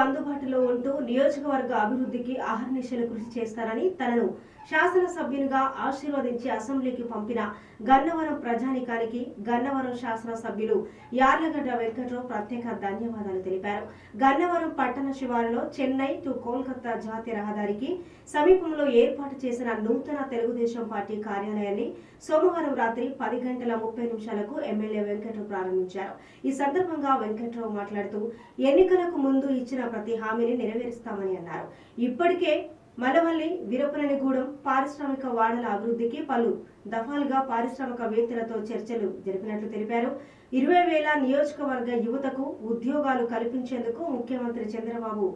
అందుబాటులో ఉంటూ నియోజకవర్గ అభివృద్ధికి అహర్నిశలు కృషి చేస్తారని తనను శాసనసభ్యునిగా ఆశీర్వదించి అసెంబ్లీకి పంపిన గన్నవరం ప్రజానికానికి గన్నవరం శాసనసభ్యులు యార్లగడ్డ వెంకట్రావు ప్రత్యేక ధన్యవాదాలు తెలిపారు. గన్నవరం పట్టణ శివారులో చెన్నై టు కోల్కతా జాతీయ రహదారికి సమీపంలో ఏర్పాటు చేసిన నూతన తెలుగుదేశం పార్టీ కార్యాలయాన్ని సోమవారం రాత్రి పది గంటల ముప్పై నిమిషాలకు ఎమ్మెల్యే వెంకట్రావు ప్రారంభించారు. ఈ సందర్భంగా వెంకట్రావు మాట్లాడుతూ ఎన్నికలకు ముందు ఇచ్చిన ఇచ్చిన ప్రతి హామీని నెరవేరుస్తామని అన్నారు. ఇప్పటికే మలవల్లి వీరపననిగూడెం పారిశ్రామిక వాడల అభివృద్ధికి పలు దఫాలుగా పారిశ్రామికవేత్తలతో చర్చలు జరిపినట్లు తెలిపారు. ఇరవై వేల నియోజకవర్గ యువతకు ఉద్యోగాలు కల్పించేందుకు ముఖ్యమంత్రి చంద్రబాబు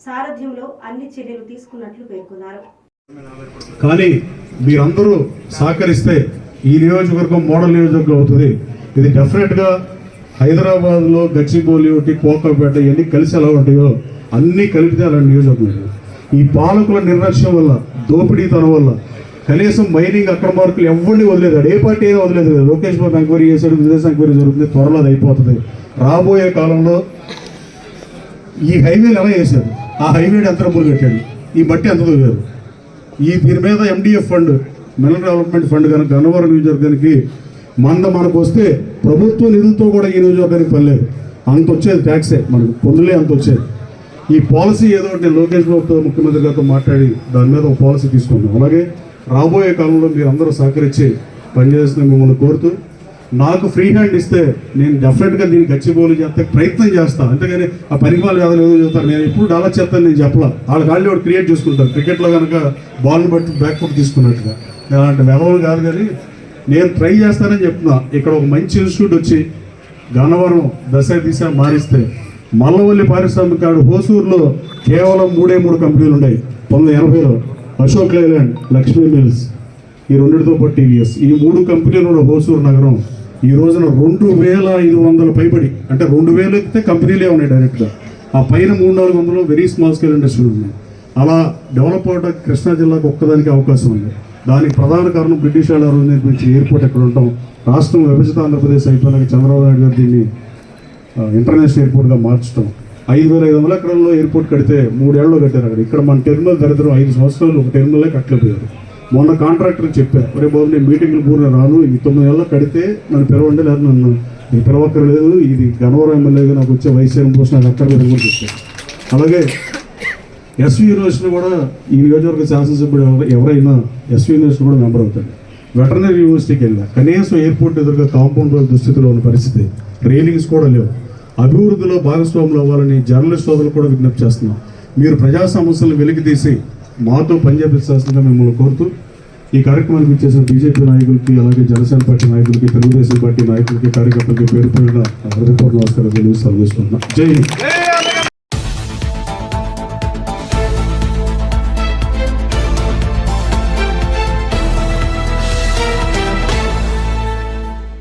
సారథ్యంలో అన్ని చర్యలు తీసుకున్నట్లు పేర్కొన్నారు. కానీ మీరందరూ సహకరిస్తే ఈ నియోజకవర్గం మోడల్ నియోజకవర్గం అవుతుంది. ఇది డెఫినెట్గా హైదరాబాద్లో గచ్చిబౌలి ఒకటి కోకాపేట ఇవన్నీ కలిసి ఎలా ఉంటాయో అన్నీ కలిపితే అలా నియోజకవర్గం. ఈ పాలకుల నిర్లక్ష్యం వల్ల దోపిడీతనం వల్ల కనీసం మైనింగ్ అక్రమార్కులు ఎవరిని వదిలేదు. ఏ పార్టీ అయినా వదిలేదు కదా. లోకేష్ బాబు ఎంక్వైరీ చేశాడు విదేశ ఎంక్వైరీ జరుగుతుంది త్వరలో అది అయిపోతుంది. రాబోయే కాలంలో ఈ హైవేలు ఎలా వేశారు ఆ హైవేని ఎంత డబ్బులు కట్టాడు ఈ బట్టి ఎంత దొరికారు ఈ దీని మీద MDF fund mineral development fund కనుక గన్నవరం నియోజకవర్గానికి మంద మనకు వస్తే ప్రభుత్వ నిధులతో కూడా ఈ పని లేదు. అంత వచ్చేది ట్యాక్సే మనకు పొందులే అంత వచ్చేది. ఈ పాలసీ ఏదో ఒకటి నేను లోకేష్ బాబుతో ముఖ్యమంత్రి గారితో మాట్లాడి దాని మీద ఒక పాలసీ తీసుకున్నాం అలాగే రాబోయే కాలంలో మీరు అందరూ సహకరించి పనిచేస్తున్న మిమ్మల్ని కోరుతూ నాకు ఫ్రీ హ్యాండ్ ఇస్తే నేను డెఫినెట్గా దీన్ని గచ్చిబోలు చేస్తే ప్రయత్నం చేస్తాను అంతేగాని ఆ పనికి వ్యాధులు ఏదో చెప్తారు. నేను ఎప్పుడు డెవలప్ చేస్తాను నేను చెప్పలా. వాళ్ళ కాళ్ళు వాడు క్రియేట్ చేసుకుంటారు? క్రికెట్లో కనుక బాల్ని బట్టి బ్యాక్ ఫుట్ తీసుకున్నట్టుగా. అలాంటి వెధవలు కాదు కానీ నేను ట్రై చేస్తానని చెప్తున్నా. ఇక్కడ ఒక మంచి ఇన్స్టిట్యూట్ వచ్చి గన్నవరం దశ దిశ మారిస్తే మల్లవల్లి పారిశ్రామికాడు హోసూరులో కేవలం మూడే మూడు కంపెనీలు ఉన్నాయి. పంతొమ్మిది ఎనభైలో అశోక్ లైలాండ్ లక్ష్మీ మిల్స్ ఈ రెండింటితో పాటు టీవీఎస్. ఈ మూడు కంపెనీలు ఉన్న హోసూరు నగరం. ఈ రోజున రెండు వేల ఐదు వందల పైబడి అంటే రెండు వేలు ఎక్కితే కంపెనీలే ఉన్నాయి డైరెక్ట్గా. ఆ పైన మూడు నాలుగు వందలు వెరీ స్మాల్ స్కేల్ ఇండస్ట్రీలు ఉన్నాయి. అలా డెవలప్ అవడానికి కృష్ణా జిల్లాకు ఒక్కదానికి అవకాశం ఉంది. దానికి ప్రధాన కారణం బ్రిటిష్ వాళ్ళు రోజు నిర్మించిన ఎయిర్పోర్ట్ ఎక్కడ ఉండటం. రాష్ట్రం విభజిత ఆంధ్రప్రదేశ్ అయిపోయినాక చంద్రబాబు నాయుడు గారు దీన్ని ఇంటర్నేషనల్ ఎయిర్పోర్ట్గా మార్చడం ఐదు వేల ఐదు వందల ఎకరాల్లో ఎయిర్పోర్ట్ కడితే మూడేళ్ళలో కట్టారు అక్కడ. ఇక్కడ మన టెర్మినల్ దరిద్రం ఐదు సంవత్సరాలు ఒక టెర్మినలే కట్టలేకపోయారు. మొన్న కాంట్రాక్టర్ చెప్పారు ఒరే బాబు నేను మీటింగ్లు పూర్ణ రాను ఈ తొమ్మిది నెలలు కడితే నన్ను పిలవండి లేదు నన్ను నేను పిలవక్కర్లేదు ఇది గనవరం ఎమ్మెల్యేగా నాకు వచ్చే వైసీఎం పోస్ట్ నాకు అక్కర్లేదు కూడా చెప్పాను అలాగే ఎస్వి యూనివర్సిటీ కూడా ఈ నియోజకవర్గ శాసనసభ్యుడు ఎవరైనా ఎస్వి యూనివర్సిటీ కూడా మెంబర్ అవుతాడు. వెటర్నరీ యూనివర్సిటీకి వెళ్ళా. కనీసం ఎయిర్పోర్ట్ ఎదురుగా కాంపౌండ్ వాళ్ళ దుస్థితిలో ఉన్న పరిస్థితి. రైలింగ్స్ కూడా లేవు. అభివృద్ధిలో భాగస్వాములు అవ్వాలని జర్నలిస్ట్ సోదరులు కూడా విజ్ఞప్తి చేస్తున్నాం. మీరు ప్రజా సమస్యలను వెలికి తీసి మాతో పనిచేపించాల్సిందిగా మిమ్మల్ని కోరుతూ ఈ కార్యక్రమానికి చేసిన బీజేపీ నాయకులకి అలాగే జనసేన పార్టీ నాయకులకి తెలుగుదేశం పార్టీ నాయకులకి కార్యకర్తలకి పేరు పేరున హృదయపూర్వక నమస్కారం తెలియజేస్తున్నాం జై హింద్.